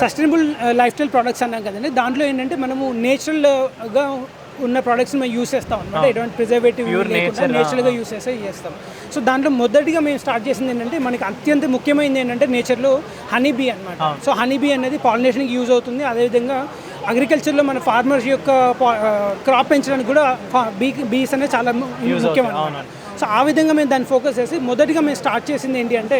Sustainable life style products అన్నాం కదండి. దాంట్లో ఏంటంటే మనము నేచురల్గా ఉన్న ప్రొడక్ట్స్ మేము యూస్ చేస్తాం అనమాట ఎటువంటి ప్రిజర్వేటివ్ లేకుండా నేచురల్గా యూస్ చేస్తే చేస్తాం. సో దాంట్లో మొదటిగా మేము స్టార్ట్ చేసింది ఏంటంటే మనకి అత్యంత ముఖ్యమైనది ఏంటంటే నేచర్లో హనీ బీ అనమాట సో హనీ బీ అనేది పాలినేషన్కి యూజ్ అవుతుంది. అదేవిధంగా అగ్రికల్చర్లో మన ఫార్మర్స్ యొక్క క్రాప్ పెంచడానికి కూడా బీ బీస్ అనేది చాలా ముఖ్యం అన్నమాట సో ఆ విధంగా మేము దాన్ని ఫోకస్ చేసి మొదటిగా మేము స్టార్ట్ చేసింది ఏంటి అంటే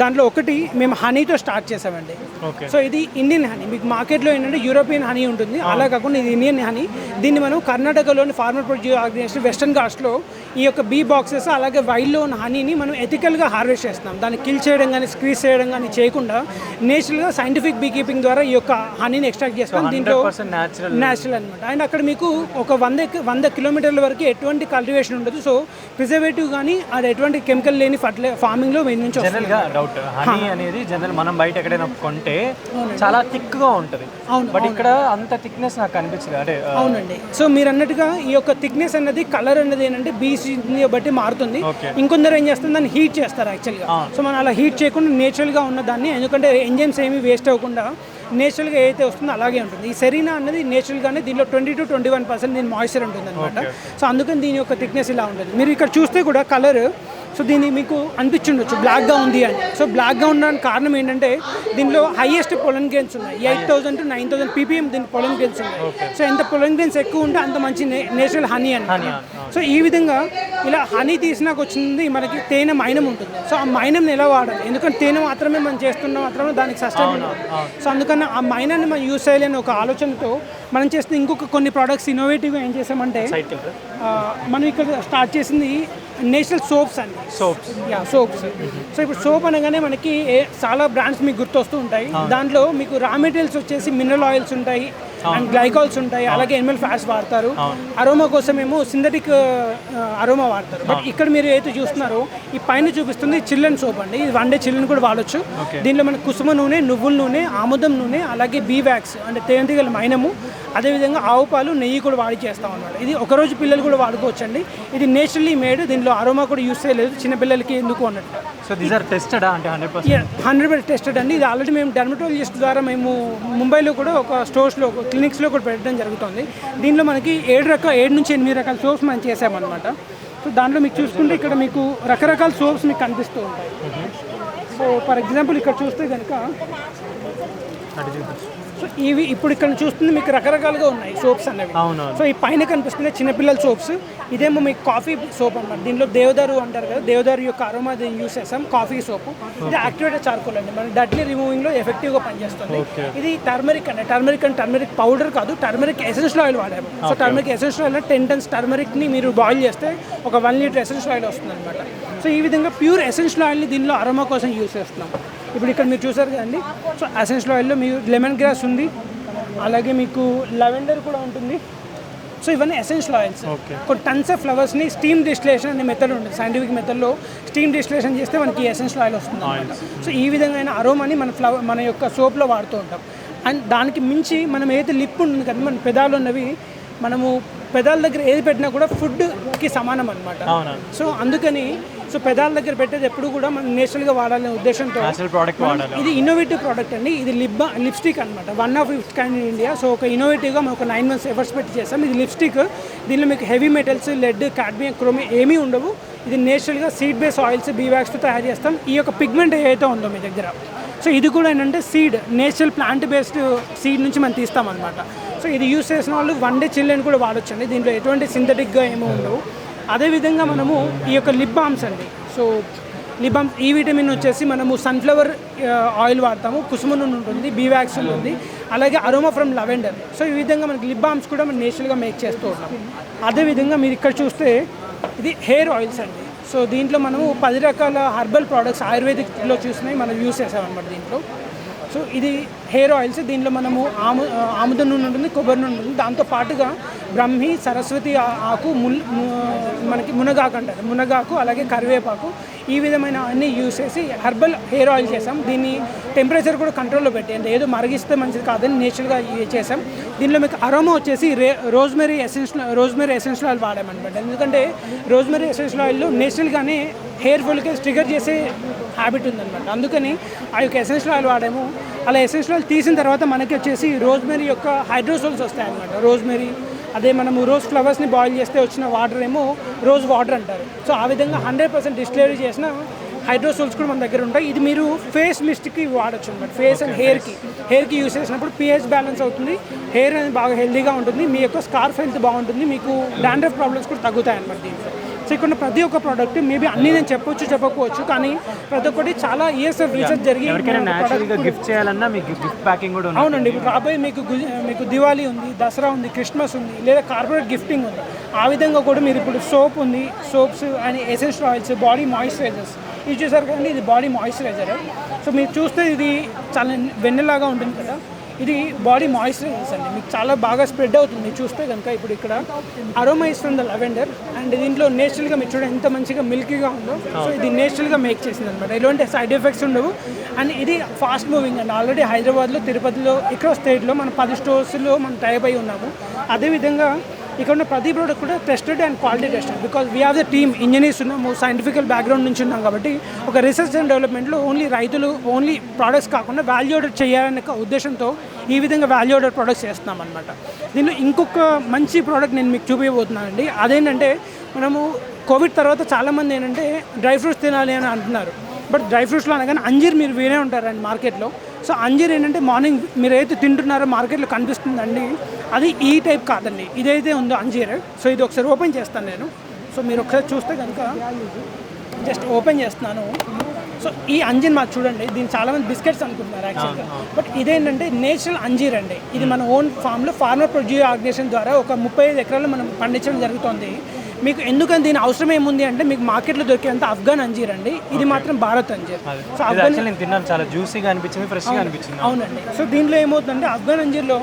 దాంట్లో ఒకటి మేము హనీతో స్టార్ట్ చేసామండి. ఓకే సో ఇది ఇండియన్ హనీ మీకు మార్కెట్లో ఏంటంటే యూరోపియన్ హనీ ఉంటుంది. అలా కాకుండా ఇది ఇండియన్ హనీ దీన్ని మనం కర్ణాటకలోని ఫార్మర్ ప్రొడ్యూస్ ఆర్గనైజేషన్ వెస్టర్న్ ఘాట్స్లో ఈ యొక్క బీ బాక్సెస్ అలాగే వైల్డ్లో ఉన్న హనీని మనం ఎథికల్గా హార్వెస్ట్ చేస్తున్నాం. దాన్ని కిల్ చేయడం కానీ స్క్రీజ్ చేయడం కానీ చేయకుండా నేచురల్గా సైంటిఫిక్ బీ కీపింగ్ ద్వారా ఈ యొక్క హనీని ఎక్స్ట్రాక్ట్ చేస్తాం దీంట్లో న్యాచురల్ అనమాట అండ్ అక్కడ మీకు ఒక వంద వంద కిలోమీటర్ల వరకు ఎటువంటి కల్టివేషన్ ఉండదు. సో ప్రిజర్వేటివ్ కానీ అది ఎటువంటి కెమికల్ లేని ఫర్టిలై ఫార్మింగ్లో మీ నుంచి వస్తుంది. జనరల్గా డౌట్ హనీ అనేది జనరల్ మనం బయట ఎక్కడైనా కొంటే చాలా థిక్గా ఉంటది. అవును, బట్ ఇక్కడ అంత థిక్నెస్ నాకు కనిపించదు అంటే ఆ, అవునండి. సో మీరు అన్నట్టుగా ఈ యొక్క థిక్నెస్ అన్నది కలర్ అన్నది ఏంటంటే బీసీని బట్టి మారుతుంది. Okay. ఇంకొందరు ఏం చేస్తుంది దాన్ని హీట్ చేస్తారు యాక్చువల్గా సో మనం అలా హీట్ చేయకుండా నేచురల్గా ఉన్న దాన్ని ఎందుకంటే ఎంజైమ్స్ ఏమీ వేస్ట్ అవ్వకుండా నేచురల్గా ఏదైతే వస్తుందో అలాగే ఉంటుంది. ఈ సెరీనా అన్నది నేచురల్గానే దీనిలో twenty two twenty one percent దీని మాయిశ్చర్ ఉంటుంది అనమాట సో అందుకని దీని యొక్క థిక్నెస్ ఇలా ఉంటుంది. మీరు ఇక్కడ చూస్తే కూడా కలర్ సో దీన్ని మీకు అనిపించుండొచ్చు. బ్లాక్గా ఉంది అని. సో బ్లాక్గా ఉండడానికి కారణం ఏంటంటే దీనిలో హైయెస్ట్ పొలన్ గెయిన్స్ ఉన్నాయి. Eight thousand to nine thousand ppm దీని పొలన్ గెయిన్స్ ఉన్నాయి. సో ఎంత పొలన్ గెయిన్స్ ఎక్కువ ఉంటే అంత మంచి నేచురల్ హనీ అని. సో ఈ విధంగా ఇలా హనీ తీసినాక వచ్చింది మనకి తేనె మైనం ఉంటుంది. సో ఆ మైనంని ఎలా వాడాలి? ఎందుకంటే తేనె మాత్రమే మనం చేస్తున్న మాత్రమే దానికి సస్టైన్ సో అందుకని ఆ మైనాన్ని మనం యూస్ చేయాలి అనే ఒక ఆలోచనతో మనం చేస్తున్న ఇంకొక కొన్ని ప్రోడక్ట్స్ ఇన్నోవేటివ్గా ఏం చేసామంటే మనం ఇక్కడ స్టార్ట్ చేసింది నేషనల్ సోప్స్ అండి Soaps. Ya soaps. సో ఇప్పుడు సోప్ అనగానే మనకి ఏ- చాలా బ్రాండ్స్ మీకు గుర్తొస్తూ ఉంటాయి. దాంట్లో మీకు రా మెటీరియల్స్ వచ్చేసి మినరల్ ఆయిల్స్ ఉంటాయి. అండ్ గ్లైకాల్స్ ఉంటాయి అలాగే ఎనిమల్ ఫ్యాట్స్ వాడతారు. అరోమా కోసం ఏమో సింథటిక్ అరోమా వాడతారు. బట్ ఇక్కడ మీరు ఏదైతే చూస్తున్నారో ఈ పైన చూపిస్తుంది చిల్లన్ సోప్ అండి. ఇది వన్ డే చిల్లన్ కూడా వాడొచ్చు. దీనిలో మనకి కుసుమ నూనె నువ్వుల నూనె ఆముదం నూనె అలాగే బీ వ్యాక్స్ అంటే తేనెటీగల మైనము అదేవిధంగా ఆవు పాలు నెయ్యి కూడా వాడి చేస్తాం అన్నమాట ఇది ఒకరోజు పిల్లలు కూడా వాడుకోవచ్చు అండి ఇది నేచురల్లీ మేడ్ దీనిలో అరోమా కూడా యూస్ చేయలేదు. చిన్నపిల్లలకి ఎందుకు అన్నట్టు. సో దీస్ ఆర్ టెస్టెడా అంటే హండ్రెడ్ పర్సెంట్ హండ్రెడ్ టెస్టెడ్ అండి. ఇది ఆల్రెడీ మేము డెర్మటాలజిస్ట్ ద్వారా మేము ముంబైలో కూడా ఒక స్టోర్స్లో క్లినిక్స్లో కూడా పెట్టడం జరుగుతుంది. దీనిలో మనకి ఏడు రకాల ఏడు నుంచి ఎనిమిది రకాల సోప్స్ మనం చేసామన్నమాట. సో దాంట్లో మీకు చూసుకుంటే ఇక్కడ మీకు రకరకాల సోప్స్ మీకు కనిపిస్తూ ఉంటాయి. సో ఫర్ ఎగ్జాంపుల్ ఇక్కడ చూస్తే కనుక సో ఇవి ఇప్పుడు ఇక్కడ చూస్తుంది మీకు రకరకాలుగా ఉన్నాయి సోప్స్ అనేవి. అవును సో ఈ పైన కనిపిస్తుంది చిన్నపిల్లల సోప్స్ ఇదేమో మీకు కాఫీ సోప్ అన్నమాట దీనిలో దేవదారు అంటారు కదా దేవదారు యొక్క అరోమా దీన్ని యూస్ చేస్తాం కాఫీ సోప్. ఇది యాక్టివేటెడ్ చార్కోల్ అండి. మన డట్లీ రిమూవింగ్లో ఎఫెక్టివ్గా పనిచేస్తుంది ఇది టర్మరిక్ అండి. టర్మరిక్ అండ్ టర్మరిక్ పౌడర్ కాదు టర్మరిక్ ఎసెన్షియల్ ఆయిల్ వాడాము. So turmeric essential oil ten tons టర్మరిక్ని మీరు బాయిల్ చేస్తే ఒక వన్ లీటర్ ఎసెన్షియల్ ఆయిల్ వస్తుంది అనమాట సో ఈ విధంగా ప్యూర్ ఎసెన్షియల్ ఆయిల్ని దీనిలో అరోమా కోసం యూస్ చేస్తున్నాం. ఇప్పుడు ఇక్కడ మీరు చూసారు కదండి. సో ఎసెన్షియల్ ఆయిల్లో మీరు లెమన్ గ్రాస్ ఉంది. అలాగే మీకు లెవెండర్ కూడా ఉంటుంది. సో ఇవన్నీ ఎసెన్షియల్ ఆయిల్స్. కొన్ని టన్స్ ఆఫ్ ఫ్లవర్స్ని స్టీమ్ డిస్టిలేషన్ అనే మెథడ్ ఉంటుంది. సైంటిఫిక్ మెథడ్లో స్టీమ్ డిస్టిలేషన్ చేస్తే మనకి ఎసెన్షియల్ ఆయిల్ వస్తుంది. సో ఈ విధంగా అరోమాని మన ఫ్లవర్ మన యొక్క సోప్లో వాడుతూ ఉంటాం. అండ్ దానికి మించి మనం ఏదైతే లిప్ ఉంటుంది కదా మన పెదాలు ఉన్నవి మనము పెదాల దగ్గర ఏది పెట్టినా కూడా ఫుడ్కి సమానం అనమాట సో అందుకని సో పెదాల దగ్గర పెట్టేది ఎప్పుడు కూడా మనం నేచురల్గా వాడాలనే ఉద్దేశంతో ఇది ఇన్నోవేటివ్ ప్రోడక్ట్ అండి. ఇది లిప్ లిప్స్టిక్ అనమాట one of its kind in India so ఒక ఇన్నోవేటివ్గా మనం ఒక నైన్ మంత్స్ ఎఫర్ట్స్ పెట్టి చేస్తాం ఇది లిప్స్టిక్. దీనిలో మీకు heavy metals lead cadmium chromium ఏమీ ఉండవు. ఇది నేచురల్గా సీడ్ బేస్ ఆయిల్స్ బీవాక్స్తో తయారు చేస్తాం. ఈ యొక్క పిగ్మెంట్ ఏదైతే ఉందో మీ దగ్గర. సో ఇది కూడా ఏంటంటే seed natural plant based seed నుంచి మనం తీస్తాం అనమాట సో ఇది యూస్ చేసిన వాళ్ళు వన్ డే చిల్లని కూడా వాడొచ్చండి. దీంట్లో ఎటువంటి సింథటిక్గా ఏమీ ఉండవు. అదేవిధంగా మనము ఈ యొక్క లిప్ బామ్స్ అండి. సో లిప్ బామ్స్ ఈ విటమిన్ వచ్చేసి మనము సన్ఫ్లవర్ ఆయిల్ uh, వాడతాము. కుసుమ నూనె ఉంటుంది బీవాక్స్ ఉంటుంది. అలాగే అరోమా ఫ్రమ్ లవెండర్ సో ఈ విధంగా మనకి లిప్ బామ్స్ కూడా మనం నేచురల్గా మేక్ చేస్తూ ఉంటాం అదేవిధంగా మీరు ఇక్కడ చూస్తే ఇది హెయిర్ ఆయిల్స్ అండి. సో దీంట్లో మనము పది రకాల హర్బల్ ప్రోడక్ట్స్ ఆయుర్వేదిక్లో చూసినవి మనం యూస్ చేసామన్నమాట దీంట్లో. సో ఇది హెయిర్ ఆయిల్స్ దీనిలో మనము ఆము ఆముద నూనె ఉంటుంది కొబ్బరి నూనె ఉంటుంది. దాంతో పాటుగా బ్రహ్మి సరస్వతి ఆకు ముల్ మనకి మునగాకు అంటారు. మునగాకు అలాగే కరివేపాకు ఈ విధమైన అన్ని యూస్ చేసి హెర్బల్ హెయిర్ ఆయిల్ చేసాం. దీన్ని టెంపరేచర్ కూడా కంట్రోల్లో పెట్టి అంటే ఏదో మరిగిస్తే మంచిది కాదని నేచురల్గా చేసాం. దీనిలో మీకు అరోమా వచ్చేసి రే rosemary essential rosemary essential oil వాడామనమాట ఎందుకంటే రోజ్మెరీ ఎసెన్షియల్ ఆయిల్లో నేచురల్గానే హెయిర్ ఫుల్కి ట్రిగర్ చేసే హ్యాబిట్ ఉందన్నమాట. అందుకని ఆ యొక్క ఎసెన్షియల్ ఆయిల్ వాడాము అలా ఎసెన్షియల్ ఆయిల్ తీసిన తర్వాత మనకి వచ్చేసి రోజ్మెరీ యొక్క హైడ్రోసోల్స్ వస్తాయి అనమాట రోజ్మెరీ అదే మనము రోజ్ ఫ్లవర్స్ని బాయిల్ చేస్తే వచ్చిన వాటర్ ఏమో రోజ్ వాటర్ అంటారు. సో ఆ విధంగా హండ్రెడ్ పర్సెంట్ డిస్టిలరీ చేసిన హైడ్రోసోల్స్ కూడా మన దగ్గర ఉంటాయి. ఇది మీరు ఫేస్ మిస్ట్కి వాడచ్చు అనమాట ఫేస్ అండ్ హెయిర్కి హెయిర్కి యూస్ చేసినప్పుడు పిహెచ్ బ్యాలెన్స్ అవుతుంది. హెయిర్ అనేది బాగా హెల్దీగా ఉంటుంది. మీ యొక్క స్కార్ఫ్ హెల్త్ బాగుంటుంది. మీకు డాండ్రఫ్ ప్రాబ్లమ్స్ కూడా తగ్గుతాయి అనమాట దీంట్లో. సో ఇక్కడ ప్రతి ఒక్క ప్రోడక్ట్ మేబీ అన్ని నేను చెప్పొచ్చు చెప్పకపోవచ్చు కానీ ప్రతి ఒక్కటి చాలా ఇయర్స్ ఆఫ్ రీసెర్చ్ జరిగి గిఫ్ట్ చేయాలన్నా మీకు గిఫ్ట్ ప్యాకింగ్ కూడా ఉంది అవునండి. ఇప్పుడు రాబోయే మీకు మీకు దివాళీ ఉంది దసరా ఉంది క్రిస్మస్ ఉంది లేదా కార్పొరేట్ గిఫ్టింగ్ ఉంది. ఆ విధంగా కూడా మీరు ఇప్పుడు సోప్ ఉంది soaps and essential oils body moisturisers ఇది చూసారు కదండి ఇది బాడీ మాయిశ్చరైజర్ సో మీరు చూస్తే ఇది చాలా వెన్నెలాగా ఉంటుంది కదా. ఇది బాడీ మాయిశ్చరైజర్స్ అండి. మీకు చాలా బాగా స్ప్రెడ్ అవుతుంది. చూస్తే కనుక ఇప్పుడు ఇక్కడ aromas from the lavender and దీంట్లో నేచురల్గా మీరు చూడండి ఎంత మంచిగా మిల్కీగా ఉందో. సో ఇది నేచురల్గా మేక్ చేసింది అనమాట ఎలాంటి సైడ్ ఎఫెక్ట్స్ ఉండవు. అండ్ ఇది ఫాస్ట్ మూవింగ్ అండి. ఆల్రెడీ హైదరాబాద్లో తిరుపతిలో ఇక్కడ స్టేట్లో మనం పది స్టోర్స్లో మనం టైప్ అయి ఉన్నాము. అదేవిధంగా ఇక్కడ ఉన్న ప్రతి ప్రోడక్ట్ కూడా tested and quality tested because we have the team engineers ఉన్నాము సైంటిఫికల్ బ్యాక్గ్రౌండ్ నుంచి ఉన్నాం కాబట్టి ఒక రీసెర్చ్ అండ్ డెవలప్మెంట్లో ఓన్లీ రైతులు ఓన్లీ ప్రోడక్ట్స్ కాకుండా వాల్యూడెడ్ చేయాలనే ఉద్దేశంతో ఈ విధంగా వాల్యూడెడ్ ప్రోడక్ట్స్ చేస్తున్నాం అనమాట దీనిలో ఇంకొక మంచి ప్రోడక్ట్ నేను మీకు చూపించబోతున్నానండి అదేంటంటే మనము కోవిడ్ తర్వాత చాలామంది ఏంటంటే డ్రై ఫ్రూట్స్ తినాలి అని అంటున్నారు. బట్ డ్రై ఫ్రూట్స్లో అనగానే అంజీర్ మీరు వినే ఉంటారండి మార్కెట్లో. సో అంజీర్ ఏంటంటే మార్నింగ్ మీరు ఏదైతే తింటున్నారో మార్కెట్లో కనిపిస్తుందండి. అది ఈ టైప్ కాదండి. ఇదైతే ఉందో అంజీర్. సో ఇది ఒకసారి ఓపెన్ చేస్తాను నేను. సో మీరు ఒకసారి చూస్తే కనుక జస్ట్ ఓపెన్ చేస్తున్నాను. సో ఈ అంజీర్ మాకు చూడండి దీన్ని చాలామంది బిస్కెట్స్ అనుకుంటున్నారు యాక్చువల్గా. బట్ ఇదేంటంటే నేచురల్ అంజీర్ అండి. ఇది మన ఓన్ ఫామ్లో ఫార్మర్ ప్రొడ్యూస్ ఆర్గనైజేషన్ ద్వారా ఒక ముప్పై ఐదు ఎకరాలు మనం పండించడం జరుగుతుంది. మీకు ఎందుకని దీని అవసరం ఏముంది అంటే మీకు మార్కెట్లో దొరికేంత ఆఫ్ఘన్ అంజీర్ అండి. ఇది మాత్రం భారత్ అంజీర్. సో యాక్చువల్ నేను తిన్నాను చాలా జ్యూసీగా అనిపించింది ఫ్రెష్గా అనిపించింది అవునండి. సో దీంట్లో ఏమవుతుందంటే ఆఫ్ఘన్ అంజీర్లో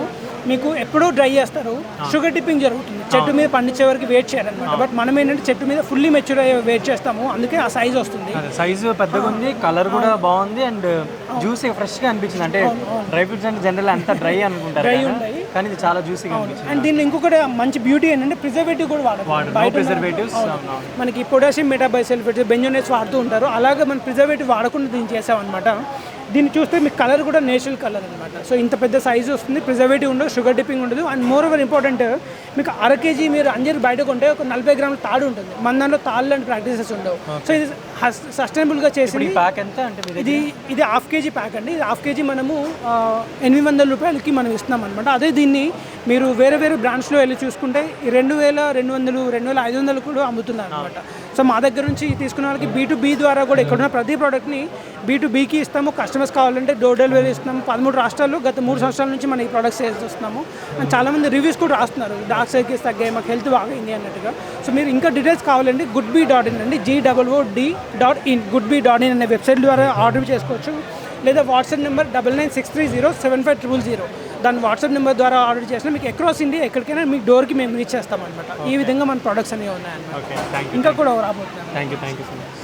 మీకు ఎప్పుడో డ్రై చేస్తారు. షుగర్ డిప్పింగ్ జరుగుతుంది. చెట్టు మీద పండించే వరకు వెయిట్ చేయాలన్నమాట. బట్ మనం ఏంటంటే చెట్టు మీద ఫుల్లీ మెచ్యూర్ అయ్యే వెయిట్ చేస్తాము. అందుకే ఆ సైజ్ వస్తుంది. సైజు పెద్దగా ఉంది కలర్ కూడా బాగుంది అండ్ జ్యూసీ ఫ్రెష్గా అనిపించింది. అంటే డ్రై ఫ్రూట్స్ అంటే జనరల్ అంతా డ్రై అనుకుంటారు కదా. ఉంటాయి. కానీ ఇది చాలా జ్యూసీగా అనిపించింది. అండ్ దీనిలో ఇంకొకటి మంచి బ్యూటీ ఏంటంటే ప్రిజర్వేటివ్ కూడా వాడదు వాడు నో ప్రిజర్వేటివ్స్ మనకి పొటాషియం మెటాబైసల్ఫేట్స్ బెంజోనేట్స్ వాడుతూ ఉంటారు. అలాగే మనం ప్రిజర్వేటివ్ వాడకుండా దీన్ని చేసామన్నమాట. దీన్ని చూస్తే మీకు కలర్ కూడా నేచురల్ కలర్ అనమాట సో ఇంత పెద్ద సైజు వస్తుంది ప్రిజర్వేటివ్ ఉండదు షుగర్ డిప్పింగ్ ఉండదు. అండ్ మోర్ ఓవర్ ఇంపార్టెంట్ మీకు అర కేజీ మీరు అంజీర్ బయట కొంటే ఒక నలభై గ్రాముల తాడు ఉంటుంది. మన దాంట్లో తాళ్ళు లాంటి ప్రాక్టీసెస్ ఉండవు. సో ఇది సస్టైనబుల్గా చేసింది. ప్యాక్ ఎంత అంటే ఇది ఇది హాఫ్ కేజీ ప్యాక్ అండి. ఇది హాఫ్ కేజీ మనము ఎనిమిది వందల రూపాయలకి మనం ఇస్తున్నాం అనమాట అదే దీన్ని మీరు వేరే వేరే బ్రాంచ్లో వెళ్ళి చూసుకుంటే రెండు వేల రెండు వందలు రెండు వేల ఐదు వందలు కూడా అమ్ముతున్నారు అనమాట సో మా దగ్గర నుంచి తీసుకున్న వాళ్ళకి బీ టు బీ ద్వారా కూడా ఇక్కడున్న ప్రతి ప్రోడక్ట్ని బీ టు బీకి ఇస్తాము కస్టమర్స్ కావాలంటే డోర్ డెలివరీ ఇస్తున్నాము పదమూడు రాష్ట్రాల్లో గత మూడు సంవత్సరాల నుంచి మనం ఈ ప్రోడక్ట్స్ చేస్తున్నాము. అండ్ చాలామంది రివ్యూస్ కూడా రాస్తున్నారు. డార్క్ సర్కిల్స్ తగ్గాయి మాకు హెల్త్ బాగైంది అన్నట్టుగా. సో మీరు ఇంకా డీటెయిల్స్ కావాలంటే గుడ్ బీ డాట్ ఇన్ అండి G double O D dot in good bee dot in అనే వెబ్సైట్ ద్వారా ఆర్డర్ చేసుకోవచ్చు. లేదా WhatsApp number double nine six three zero seven five triple zero దాని వాట్సాప్ నెంబర్ ద్వారా ఆర్డర్ చేసినా మీకు అక్రాస్ ఇండియా ఎక్కడికైనా మీకు డోర్కి మేము రీచ్ చేస్తామన్నమాట. ఈ విధంగా మన ప్రొడక్ట్స్ అనేవి ఉన్నాయన్నమాట. ఇంకా కూడా రాబోతున్నాయి. Thank you thank you so much